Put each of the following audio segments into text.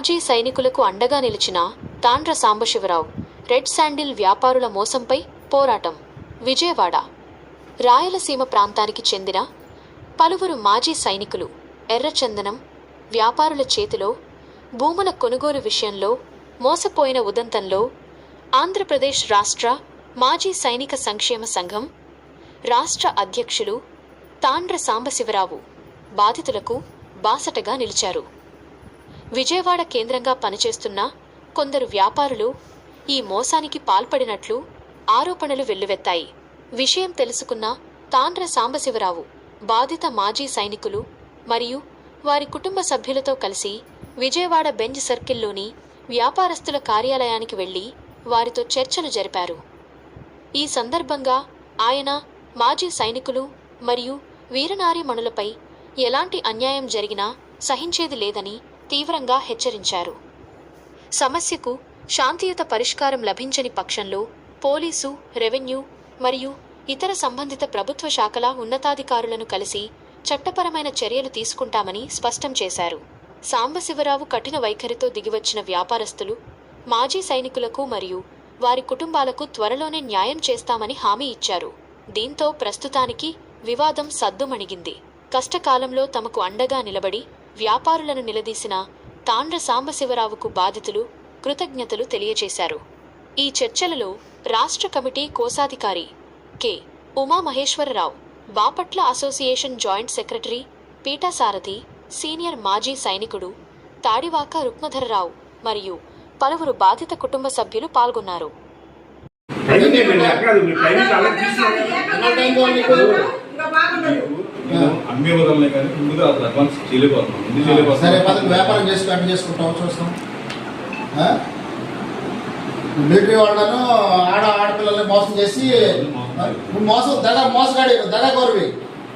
మాజీ సైనికులకు అండగా నిలిచిన తాండ్ర సాంబశివరావు రెడ్ శాండిల్ వ్యాపారుల మోసంపై పోరాటం. విజయవాడ రాయలసీమ ప్రాంతానికి చెందిన పలువురు మాజీ సైనికులు ఎర్రచందనం వ్యాపారుల చేతిలో భూముల కొనుగోలు విషయంలో మోసపోయిన ఉదంతంలో ఆంధ్రప్రదేశ్ రాష్ట్ర మాజీ సైనిక సంక్షేమ సంఘం రాష్ట్ర అధ్యక్షులు తాండ్ర సాంబశివరావు బాధితులకు బాసటగా నిలిచారు. విజయవాడ కేంద్రంగా పనిచేస్తున్న కొందరు వ్యాపారులు ఈ మోసానికి పాల్పడినట్లు ఆరోపణలు వెల్లువెత్తాయి. విషయం తెలుసుకున్న తాండ్ర సాంబశివరావు బాధిత మాజీ సైనికులు మరియు వారి కుటుంబ సభ్యులతో కలిసి విజయవాడ బెంజ్ సర్కిల్లోని వ్యాపారస్తుల కార్యాలయానికి వెళ్ళి వారితో చర్చలు జరిపారు. ఈ సందర్భంగా ఆయన మాజీ సైనికులు మరియు వీరనారీమణులపై ఎలాంటి అన్యాయం జరిగినా సహించేది లేదని తీవ్రంగా హెచ్చరించారు. సమస్యకు శాంతియుత పరిష్కారం లభించని పక్షంలో పోలీసు రెవెన్యూ మరియు ఇతర సంబంధిత ప్రభుత్వ శాఖల ఉన్నతాధికారులను కలిసి చట్టపరమైన చర్యలు తీసుకుంటామని స్పష్టం చేశారు. సాంబశివరావు కఠిన వైఖరితో దిగివచ్చిన వ్యాపారస్తులు మాజీ సైనికులకు మరియు వారి కుటుంబాలకు త్వరలోనే న్యాయం చేస్తామని హామీ ఇచ్చారు. దీంతో ప్రస్తుతానికి వివాదం సద్దుమణిగింది. కష్టకాలంలో తమకు అండగా నిలబడి వ్యాపారులను నిలదీసిన తాండ్ర సాంబశివరావుకు బాధితులు కృతజ్ఞతలు తెలియజేశారు ఈ చర్చలలో రాష్ట్ర కమిటీ కోశాధికారి K. Umamaheswararao Bapatla association joint secretary Peethasarathi senior మాజీ సైనికుడు తాడివాక రుక్మధరరావు మరియు పలువురు బాధిత కుటుంబ సభ్యులు పాల్గొన్నారు. టైం అమ్మే వదలనే కానీ ముందుగా అసలు అడ్వాన్స్ చేయలేకపోతున్నాం. ఎందుకు సరే చేయలేకపోతున్నాం? పదవి వ్యాపారం చేసి అటు చేసుకుంటాం చూస్తాం ఆ? మిలిటరీ వాళ్ళను ఆడ ఆడపిల్లల్ని మోసం చేసి? నువ్వు మోసం దగ మోసగాడి దగ గౌరవి.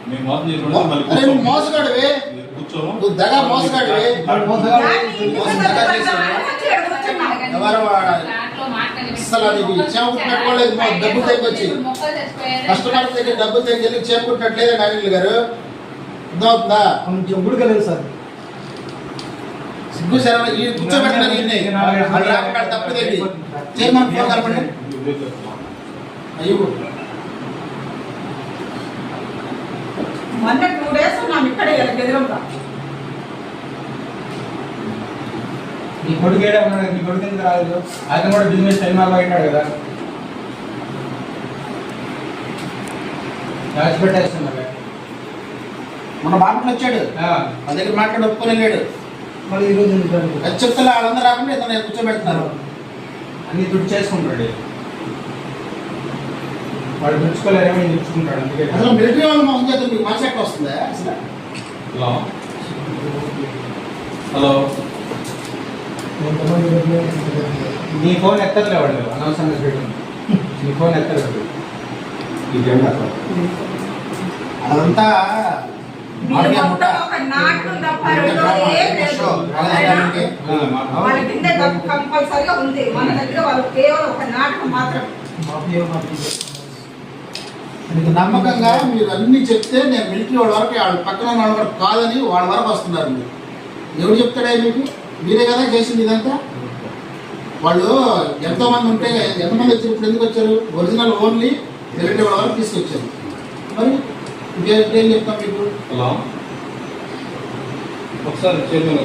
మేము మోసం చేసుకుంటే మళ్ళీ అరే నువ్వు మోసగాడివి. కూర్చోము. నువ్వు దగ మోసగాడివి. మోసం దగ చేసావు ఎవరు వాడ- అసలు అది చేపట్టినట్టు కూడా లేదు. మా డబ్బు తెగొచ్చి. కస్టమర్ దగ్గర డబ్బు తెగి చేపట్టినట్లేదు అనిల్ గారు. అర్థమవుతుందా? కలిగి సార్. సిగ్గు ఈ కూర్చోబెట్టినారు ఈయన్ని. రాకుండా తప్పదేంటి చైర్మన్ ఫోన్ కలపండి. అయ్యో. మొన్న టూ డేస్ ఉన్నాం ఇక్కడే ఎదురుగా నీ కొడుకు ఏడా ఉన్నాడు? నీ కొడుకు ఎందుకు రాలేదు? ఆయన కూడా బిజినెస్ టైం అలా అయినాడు కదా. మన బాపట్ల వచ్చాడు. మా దగ్గర మాట్లాడి ఒప్పుకొని వెళ్ళాడు మళ్ళీ ఈరోజు? అది చెప్తే వాళ్ళందరూ రాకుండా ఇతను కూర్చోబెడుతున్నారు. అన్ని దుడ్డు చేసుకుంటాడు. వాడు దుడుచుకోలేరేమో ఈయన దుడుచుకుంటాడు అందుకే. అసలు మిలిటరీ వాళ్ళు మా చేత మీకు ఎట్లా వస్తుందా? అసలు హలో. హలో. నీ ఫోన్ ఎత్తలే వాడు. అనవసరంగా పెట్టు నీ ఫోన్ ఎత్తలేదు అదంతా మీరు మొత్తం ఒక నాటు తప్ప రెండోది ఏం లేదు. ఆ, మా- వాళ్ళ కింద కంపల్సరిగా ఉంది. మన దగ్గర వాళ్ళు కేవలం ఒక నాటకం మాత్రం మీకు నమ్మకంగా మీరు అన్ని చెప్తే నేను మిలిటరీ వాళ్ళ వరకు వాళ్ళ పక్కన ఉన్న వాళ్ళ వరకు కాదని వాళ్ళ వరకు వస్తున్నారు మీరు. ఎవరు చెప్తాడా మీకు? మీరే కదా చేసింది ఇదంతా? వాళ్ళు ఎంతో మంది ఉంటే ఎంతమంది వచ్చారు ఇప్పుడు ఎందుకు వచ్చారు? ఒరిజినల్ ఓన్లీ వాళ్ళ వరకు తీసుకొచ్చారు. మరి ఇంకే చెప్తాం మీకు? హలో. ఒకసారి చైర్మన్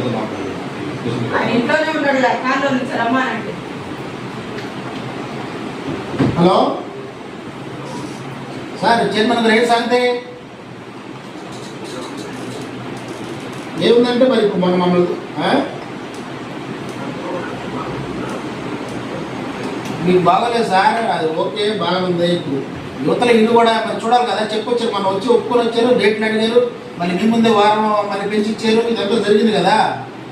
హలో. సార్ చైర్మన్ గారు ఏంటి సంగతి? ఏముందంటే మరి ఇప్పుడు మన మమ్మల్ని మీకు బాగోలేదు సార్ అది ఓకే బాగుంది. ఇప్పుడు యువతలు ఇల్లు కూడా మరి చూడాలి కదా చెప్పొచ్చారు మనం వచ్చి ఒప్పుకొని వచ్చారు డేట్లు అడిగారు మళ్ళీ మీ ముందే వారం మరి పెంచి ఇచ్చారు ఇదంతా జరిగింది కదా.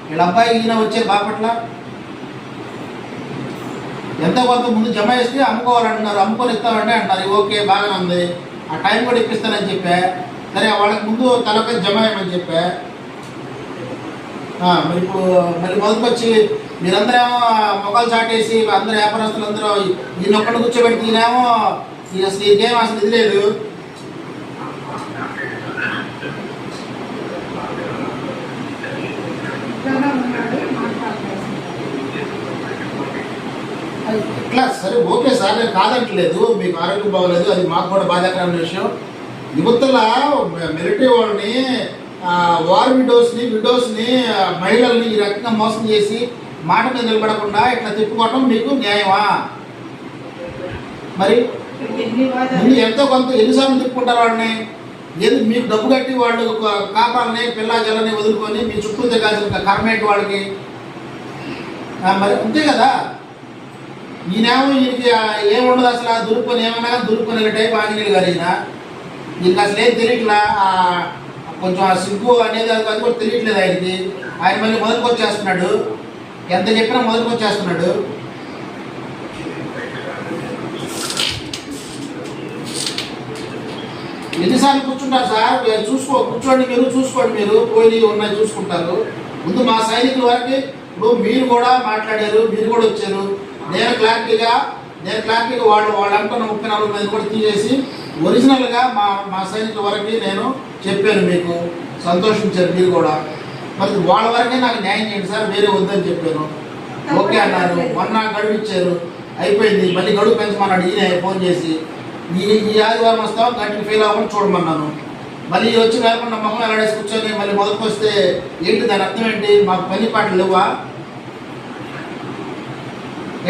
వీళ్ళ అబ్బాయి ఈయన వచ్చారు బాపట్ల. ఎంత కొంత ముందు జమ చేస్తే అమ్ముకోవాలంటున్నారు అమ్ముకొని ఇస్తామంటే అంటారు ఓకే బాగానే ఉంది. ఆ టైం కూడా ఇప్పిస్తానని చెప్పా. సరే వాళ్ళకి ముందు తలపై జమ చేయమని చెప్పా. మరి ఇప్పుడు మరి మొదటి వచ్చి మీరందరేమో మొక్కలు చాటేసి అందరు వ్యాపారస్తులు అందరూ ఈయన ఒక్కడిని కూర్చోబెట్టి ఈయనేమో అసలు ఈ అసలు ఇది లేదు. ఇట్లా సరే ఓకే సార్ నేను కాదంటలేదు మీకు ఆరోగ్యం బాగోలేదు అది మాకు కూడా బాధాకరమైన విషయం. యువతల మిలిటరీ వాళ్ళని వార్ విడోస్ని విడోస్ని మహిళల్ని ఈ రకంగా మోసం చేసి మాట మీద నిలబడకుండా ఇట్లా తిప్పుకోవటం మీకు న్యాయమా? మరి ఎంతో కొంత ఎన్నిసార్లు తిప్పుకుంటారు వాడిని ఏది మీకు డబ్బు కట్టి వాళ్ళు ఒక కాపాలని పిల్ల జల్లని వదులుకొని మీ చుట్టూ దిగాల్సిన కర్మేంటి వాళ్ళకి? మరి అంతే కదా? ఈయనేమో ఈయనకి ఏముండదు అసలు ఆ దులుపుకొని ఏమన్నా కానీ దులుపుకొని టైప్ ఆంజనేయులు గారు ఈయన. ఈయనకి అసలు ఏం తెలియట్లా? కొంచెం ఆ సిగ్గు అనేది అది అది కూడా తెలియట్లేదు ఆయనకి. ఆయన మళ్ళీ మొదటికి వచ్చేస్తున్నాడు ఎంత చెప్పినా మొదటికి వచ్చేస్తున్నాడు. ఎన్నిసార్లు కూర్చుంటారు సార్? మీరు చూసుకో కూర్చోండి మీరు చూసుకోండి మీరు. పోయి ఉన్నాయి చూసుకుంటారు. ముందు మా సైనికుల వరకు ఇప్పుడు మీరు కూడా మాట్లాడారు మీరు కూడా వచ్చారు. నేను క్లారిటీగా నేను క్లారిటీగా వాళ్ళు వాళ్ళు అనుకున్న ముప్పై నాలుగు మంది కూడా తీసేసి ఒరిజినల్గా మా మా సైనికుల వరకు నేను చెప్పాను మీకు. సంతోషించారు మీరు కూడా. మరి వాళ్ళ వరకే నాకు న్యాయం చేయండి సార్ వేరే వద్దని చెప్పాను. ఓకే అన్నారు. మొన్న గడువు ఇచ్చారు అయిపోయింది. మళ్ళీ గడువు పెంచమన్నాడు. ఈయన ఫోన్ చేసి ఈ ఈ ఆదివారం వస్తాం గంటకి ఫెయిల్ అవ్వకుండా చూడమన్నాను. మళ్ళీ వచ్చి వేరకుండా మొహం ఎలాడేసి కూర్చొని మళ్ళీ మొదటికి వస్తే ఏంటి దాని అర్థం ఏంటి? మాకు పని పాటలు లేవా?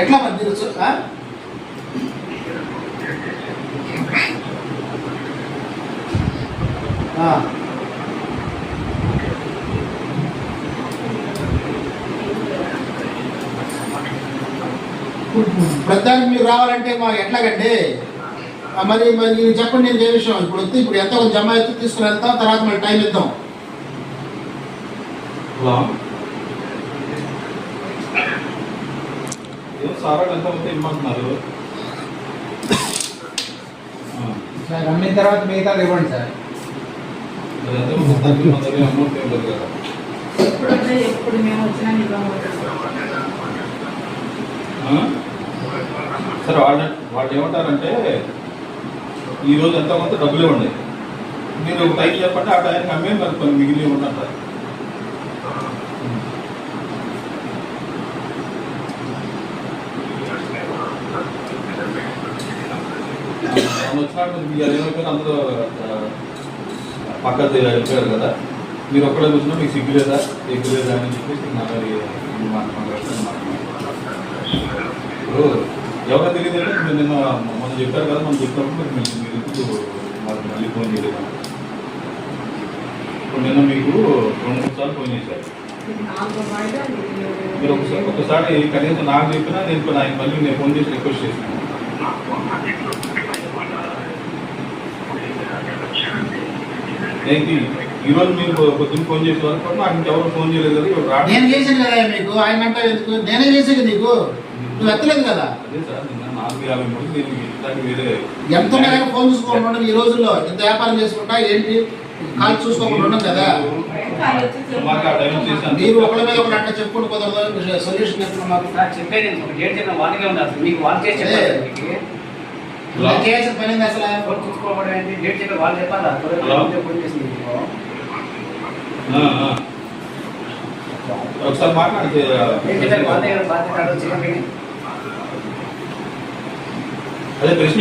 ఎట్లా మరి ఆ? ఆ. ప్రతిదానికి మీరు రావాలంటే మా ఎట్లాగండి? ఆ, మరి మరి మీరు చెప్పండి నేను ఏ విషయం? ఇప్పుడు వస్తే ఇప్పుడు ఎంత కొంచెం జమ అయితే తీసుకుని వెళ్తాం తర్వాత మళ్ళీ టైం ఇద్దాం. సారా ఎంతమంది ఇమ్మంటున్నారు? ఆ, సార్ అమ్మిన తర్వాత మిగతాది ఇవ్వండి సార్. మరి అమౌంట్ లేదు కదా. ఎప్పుడు మేము వచ్చినా? సరే వాళ్ళు వాళ్ళు ఏమంటారంటే ఈరోజు ఎంత కొంత డబ్బులు ఇవ్వండి. మీరు ఒక టైం చెప్పండి ఆ టైంకి అమ్మే మరి కొన్ని మిగిలి ఇవ్వండి అంటారు. మొన్న అదేమైపోయినా అందరూ ఆ, వెళ్ళిపోయారు కదా. మీరు ఒక్కడే కూర్చున్నా మీకు సిగ్గు లేదా? ఎగ్గు లేదా అని చెప్పేసి నా మరి మాట్లాడుతున్నాను ఇప్పుడు ఎవరో తెలియదు అంటే మీరు నిన్న మొన్న చెప్పారు కదా మనం చెప్పినప్పుడు మీరు మీరు ఎందుకు వాళ్ళకి మళ్ళీ ఫోన్ చేయలేదు. ఇప్పుడు నిన్న మీకు రెండు మూడు సార్లు ఫోన్ చేశారు. మీరు ఒకసారి ఒకసారి కనీసం నాకు చెప్పినా నేను ఇప్పుడు ఆయన మళ్ళీ నేను ఫోన్ చేసి రిక్వెస్ట్ చేశాను. ఏంటి? ఈరోజు మీరు పొద్దున్న ఫోన్ చేసే వరకు కూడా నాకు ఇంకెవరు ఫోన్ చేయలేదు కదా నేను చేశాను కదా మీకు ఆయన అంటే నేనే చేసాను నీకు? నువ్వు ఎత్తలేదు కదా? ఎంత ఫోన్ చూసుకోకుండా ఈ రోజుల్లో. ఎంత వ్యాపారం చేసుకుంటా ఏంటి? కాల్ చూసుకోకుండా ఉండడం కదా? మీరు ఒకళ్ళ మీద ఒకటి అంటే చెప్పుకుంటూ కుదరదు సొల్యూషన్ చెప్తున్నాం మాకు. సార్ చెప్పేది మీకు వాళ్ళు చేసి చెప్పాలి మీకు. ఇలా చేయాల్సిన పని అసలు? ఫోన్ చూసుకోవడం ఏంటి? డేట్ చెప్పి వాళ్ళు చెప్పాలా? ఫోన్ చేసింది. ఒకసారి మాట్లాడితే డేట్ చెప్పాలి వాళ్ళ దగ్గర బాధ్యత అడగ చెప్పండి అదే ప్రశ్న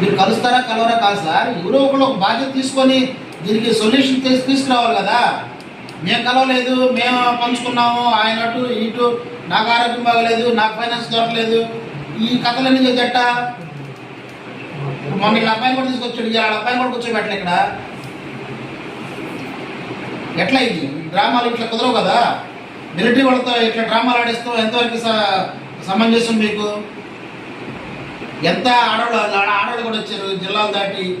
మీరు కలుస్తారా కలవరా కాదు సార్. ఎవరో ఒకళ్ళు ఒక బాధ్యత తీసుకొని దీనికి సొల్యూషన్ తీసి తీసుకురావాలి కదా. మేము కలవలేదు మేము పంచుకున్నాము ఆయన అటు ఇటు నాకు ఆరోగ్యం బాగలేదు నాకు ఫైనాన్స్ దొరకలేదు. ఈ కథలన్నీ జట్ట మొన్న వీళ్ళ అబ్బాయిని కూడా తీసుకొచ్చాడు ఇవాళ వాళ్ళ అబ్బాయిని కూడా కూర్చోబెట్టలే ఇక్కడ. ఎట్లా ఇది? డ్రామాలు ఇట్లా కుదరవు కదా. మిలిటరీ వాళ్ళతో ఇట్లా డ్రామాలు ఆడిస్తూ ఎంతవరకు సమంజసం మీకు? ఎంత ఆడవాళ్ళు ఆడ- ఆడవాళ్ళు కూడా వచ్చారు జిల్లాలు దాటి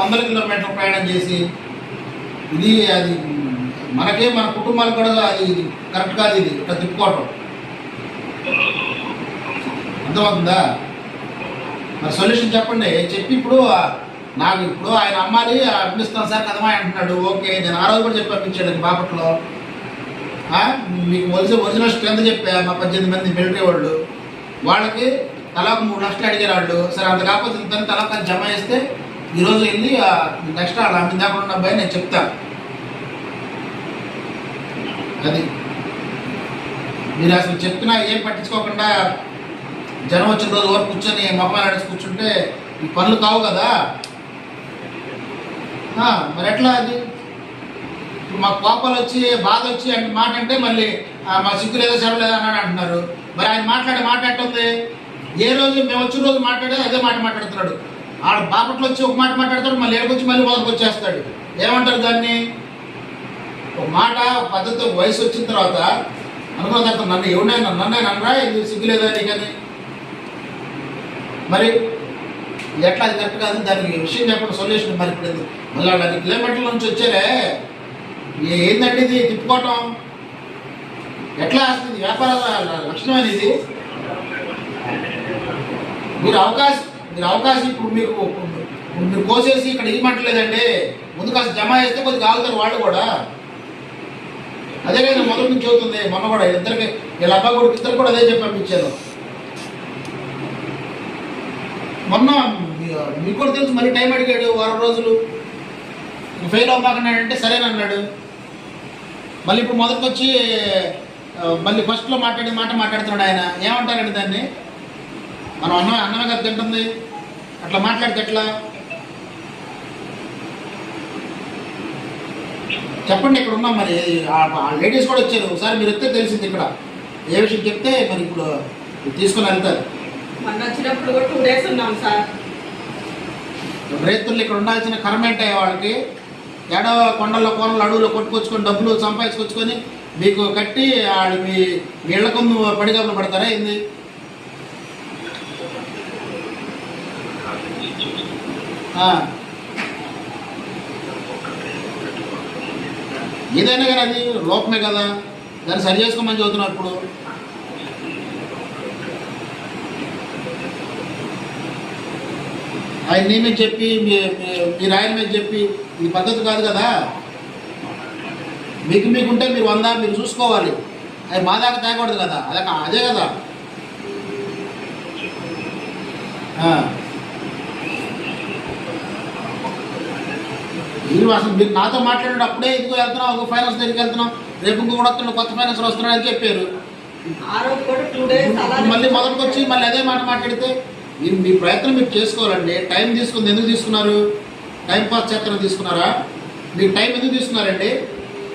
వందల కిలోమీటర్లు ప్రయాణం చేసి ఇది అది మనకే మన కుటుంబాలకు కూడా అది కరెక్ట్ కాదు ఇది ఇట్లా తిప్పుకోవటం. అర్థమవుతుందా? మరి సొల్యూషన్ చెప్పండి. చెప్పి ఇప్పుడు నాకు ఇప్పుడు ఆయన అమ్మాలి అనిపిస్తాను సార్ కదమా అంటున్నాడు. ఓకే నేను ఆ రోజు కూడా చెప్పి పంపించాడు బాపట్లో మీకు ఒరిజినల్ ఒరిజినల్ స్ట్రెంత్ చెప్పా మా పద్దెనిమిది మంది మిలిటరీ వాళ్ళు. వాళ్ళకి తలాకు మూడు లక్షలు అడిగారు వాళ్ళు. సరే అంత కాకపోతే ఇంత తలాకు జమ చేస్తే ఈరోజు వెళ్ళి నెక్స్ట్ వాళ్ళ అమ్మిన దాకా ఉన్న అబ్బాయి నేను చెప్తాను అది. మీరు అసలు చెప్పినా ఏం పట్టించుకోకుండా జనం వచ్చిన రోజు వరకు కూర్చొని మొబైల్ ఆడేసి కూర్చుంటే ఈ పనులు కావు కదా? మరి ఎట్లా అది? ఇప్పుడు మాకు కోపాలు వచ్చి బాధ వచ్చి అంటే మాట అంటే మళ్ళీ మా సిగ్గు లేదా చెడ అన్నాడు అంటున్నారు. మరి ఆయన మాట్లాడే మాట ఎట్టుంది ఏ రోజు మేము వచ్చిన రోజు మాట్లాడేది అదే మాట మాట్లాడుతున్నాడు. ఆడ బాపట్లో వచ్చి ఒక మాట మాట్లాడతాడు మళ్ళీ ఏడుకొచ్చి మళ్ళీ వాళ్ళకి వచ్చేస్తాడు. ఏమంటారు దాన్ని? ఒక మాట పద్ధతి వయసు వచ్చిన తర్వాత అనుకున్న తర్వాత నన్ను ఎవడైనా నన్నే నన్నరా ఇది సిగ్గులేదా నీకని? మరి ఎట్లా అది కరెక్ట్ కాదు? దానికి విషయం చెప్పండి సొల్యూషన్ మరి ఇప్పుడు మళ్ళీ అన్ని కిలోమీటర్ల నుంచి వచ్చారే ఏందండి ఇది? తిప్పుకోవటం? ఎట్లా వస్తుంది వ్యాపార లక్షణం ఇది? మీరు అవకాశం మీరు అవకాశం ఇప్పుడు మీకు మీరు కోసేసి ఇక్కడ ఇవ్వమంటలేదంటే ముందు కాస్త జమ చేస్తే కొద్దిగా ఆగుతారు వాళ్ళు కూడా. అదే కదా మొదటి నుంచి అవుతుంది మొన్న కూడా ఇద్దరికి వీళ్ళ అబ్బా కొడుకు ఇద్దరు కూడా అదే చెప్పి పంపించాను మొన్న మీకు కూడా తెలుసు మళ్ళీ టైం అడిగాడు వారం రోజులు. ఫెయిల్ అవ్వమాకన్నాడంటే సరేనన్నాడు మళ్ళీ ఇప్పుడు మొదటికొచ్చి మళ్ళీ ఫస్ట్లో మాట్లాడే మాట మాట్లాడుతున్నాడు ఆయన. ఏమంటారండి దాన్ని? మనం అన్నం అన్నమే కదా తింటుంది. అట్లా మాట్లాడితే ఎట్లా? చెప్పండి ఇక్కడ ఉన్నాం మరి. ఆ లేడీస్ కూడా వచ్చారు. ఒకసారి మీరు వస్తే తెలిసింది ఇక్కడ. ఏ విషయం చెప్తే మరి ఇప్పుడు తీసుకుని వెళ్తారు. మొన్న వచ్చినప్పుడు కూడా టూ డేస్ ఉన్నాం సార్. రైతులు ఇక్కడ ఉండాల్సిన కర్మ ఏంటయ్య వాళ్ళకి? ఏడో కొండల్లో కోనలు అడవులు కొట్టుకొచ్చుకొని డబ్బులు సంపాదించుకొచ్చుకొని మీకు కట్టి వాళ్ళు మీ కొందు పడిగబ్బలు పడతారా ఏంది? ఏదైనా కానీ అది లోపమే కదా. దాన్ని సరి చేసుకోమని చదువుతున్నా ఇప్పుడు. ఆయన నీ మీద చెప్పి మీ- మీరు ఆయన మీద చెప్పి ఈ పద్ధతి కాదు కదా. మీకు మీకుంటే మీరు వంద మీరు చూసుకోవాలి. అది మా దాకా తేకూడదు కదా. అదే అదే కదా. మీరు అసలు మీరు నాతో మాట్లాడాడు అప్పుడే ఇదిగో వెళ్తున్నాం ఒక ఫైనాన్స్ దగ్గరికి వెళ్తున్నాం రేపు ఇంకో కూడా వస్తున్నాడు కొత్త ఫైనాన్స్ వస్తున్నాడు అని చెప్పారు. మళ్ళీ మొదటికి వచ్చి మళ్ళీ అదే మాట మాట్లాడితే మీరు మీ ప్రయత్నం మీరు చేసుకోవాలండి. టైం తీసుకుంది ఎందుకు తీసుకున్నారు? టైం పాస్ చేతన తీసుకున్నారా? మీరు టైం ఎందుకు తీసుకున్నారండి?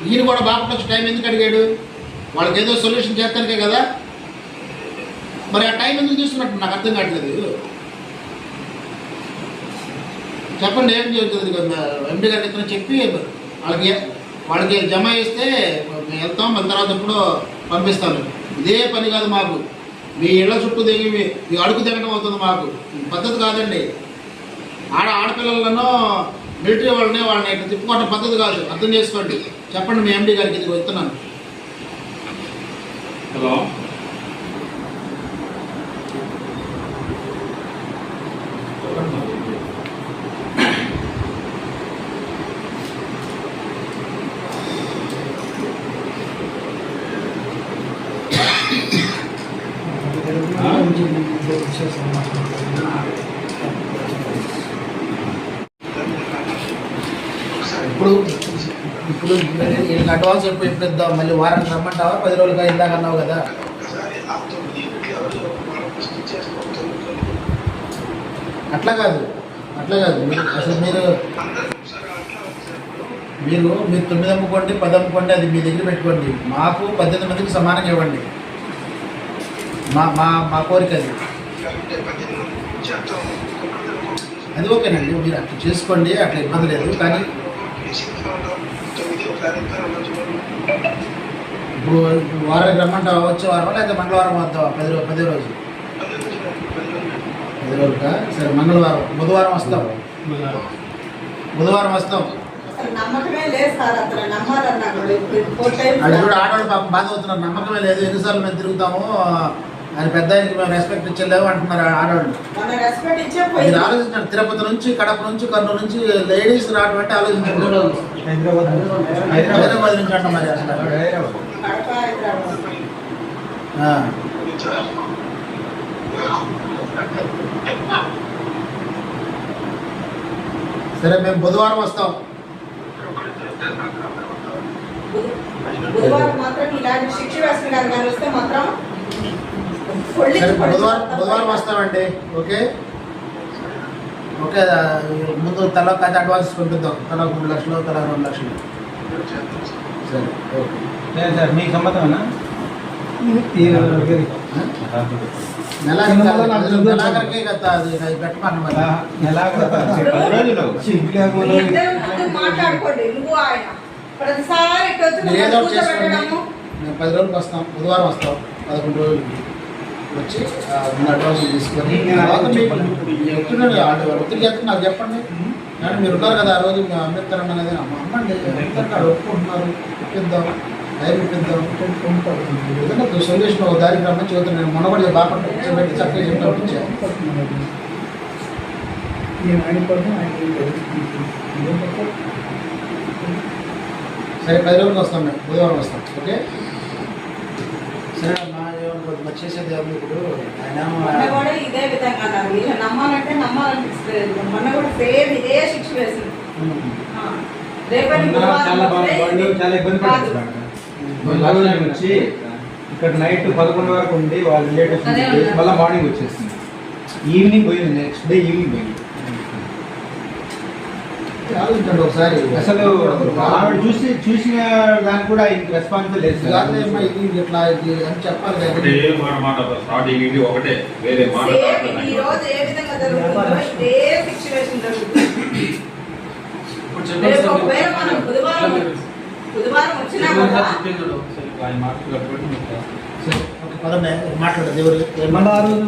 ఈయన కూడా బాపట్ల వచ్చి టైం ఎందుకు అడిగాడు? వాళ్ళకి ఏదో సొల్యూషన్ చేస్తానికే కదా. మరి ఆ టైం ఎందుకు తీసుకున్నట్టు నాకు అర్థం కావట్లేదు. చెప్పండి ఏం జరుగుతుంది ఎంపీ గారి ఇతను చెప్పి వాళ్ళకి వాళ్ళకి జమ చేస్తే మేము వెళ్తాం మన తర్వాత ఎప్పుడో పంపిస్తాను. ఇదే పని కాదు మాకు. మీ ఇళ్ళ చుట్టూ దిగి మీ అడుగు దిగడం అవుతుంది మాకు. పద్ధతి కాదండి. ఆడ ఆడపిల్లలను మిలిటరీ వాళ్ళని వాళ్ళని ఇట్లా తిప్పుకోవడం పద్ధతి కాదు. అర్థం చేసుకోండి. చెప్పండి మీ ఎండి గారికి ఇది వస్తున్నాను హలో. ఇప్పుడు ఇప్పుడు వీళ్ళకి అడ్వాన్స్ ఎప్పుడు ఎప్పుడు ఇద్దాం మళ్ళీ వారానికి రమ్మంటావా? పది రోజులుగా ఇందాక అన్నావు కదా. అట్లా కాదు. అట్లా కాదు. మీరు అసలు మీరు మీరు మీరు తొమ్మిది అమ్ముకోండి పది అమ్ముకోండి అది మీ దగ్గర పెట్టుకోండి. మాకు పద్దెనిమిది మందికి సమానంగా ఇవ్వండి. మా మా మా కోరిక అది. అది ఓకేనండి. మీరు అట్లా చేసుకోండి అట్లా ఇబ్బంది లేదు. కానీ ఇప్పుడు వారానికి రమ్మంటావా? వచ్చే వారం లేకపోతే మంగళవారం వద్దావా? పది రోజు పది రోజు పది రోజుకా సరే మంగళవారం. బుధవారం వస్తాం. బుధవారం వస్తాం. అది కూడా. ఆడవాళ్ళు పాపం బాధ అవుతున్నారు నమ్మకమే లేదు. ఎన్నిసార్లు మేము తిరుగుతాము ఆయన పెద్ద ఆయనకి మేము రెస్పెక్ట్ ఇచ్చలేవు అంటున్నారు ఆడవాళ్ళు. మన రెస్పెక్ట్ ఇచ్చే మీరు ఆలోచించండి తిరుపతి నుంచి కడప నుంచి కర్నూలు నుంచి లేడీస్ రావడం అంటే ఆలోచించండి. హైదరాబాద్ నుంచి అంటాం మరి. సరే మేము బుధవారం వస్తాం. బుధవారం మాత్రం ఇలాంటి శిక్ష వేసిన గారు గారు వస్తే మాత్రం బుధవారం. బుధవారం వస్తామండి ఓకే? ఓకే ముందు తల ఒక అడ్వాన్స్ పంపిద్దాం. తల మూడు లక్షలు తల రెండు లక్షలు. సరే ఓకే. లేదు సార్ మీకు సమ్మతమేనా నెలాఖరికే కదా అది పెట్టమన్న మాట్లాడుకోండి నువ్వు ఆయన. ప్రతిసారి పది రోజులకు వస్తాం బుధవారం వస్తాం పదకొండు రోజులకి. వచ్చి అడ్వాన్స్ తీసుకొని వాళ్ళు ఒత్తిడి చేస్తే నాకు చెప్పండి. కానీ మీరు ఉన్నారు కదా ఆ రోజు అంబేద్కర్ అన్న అమ్మ అమ్మండి అంబేద్కర్ ఒప్పుకుంటున్నారు ఇప్పిద్దాం టైం ఇప్పిద్దాం ఏదైనా సొల్యూషన్ ఒక దారికి రమ్మని చెబుతాను నేను మొన్న కూడా బాగా కూర్చోబెట్టి చక్కగా చెప్తా వచ్చాను సరే పది రోజులకు వస్తాం మేము బుధవారం వస్తాం ఓకే? సరే అమ్మా. మరి చేసేది ఏమో ఇప్పుడు ఆయన మొన్న కూడా ఇదే విధంగా అన్నారు. నమ్మాలంటే మొన్న కూడా సేమ్ ఇదే శిక్ష వేసింది ఆ. రేపటి బుధవారం చాలా ఇబ్బంది ఇక్కడ నైట్ పదకొండు వరకు ఉండి వాళ్ళ రిలేటివ్స్. మళ్ళీ మార్నింగ్ వచ్చేసింది ఈవినింగ్ పోయింది నెక్స్ట్ డే ఈవినింగ్ పోయింది. ఆలోచించండి ఒకసారి అసలు ఆవిడ చూసి చూసిన దానికి కూడా ఇంక రెస్పాన్స్ లేదు. ఇది ఇట్లా ఇది అని చెప్పాలి ఒకటే కదా మాట మాట స్టార్టింగ్ ఇది ఒకటే వేరే మాట ఈ రోజు ఏ విధంగా జరుగుతుందో జరుగుతుంది. రేపు ఒకవేళ మనం బుధవారం బుధవారం వచ్చినా కూడా మాట్లాడదు ఎవరు? మళ్ళీ ఆ రోజు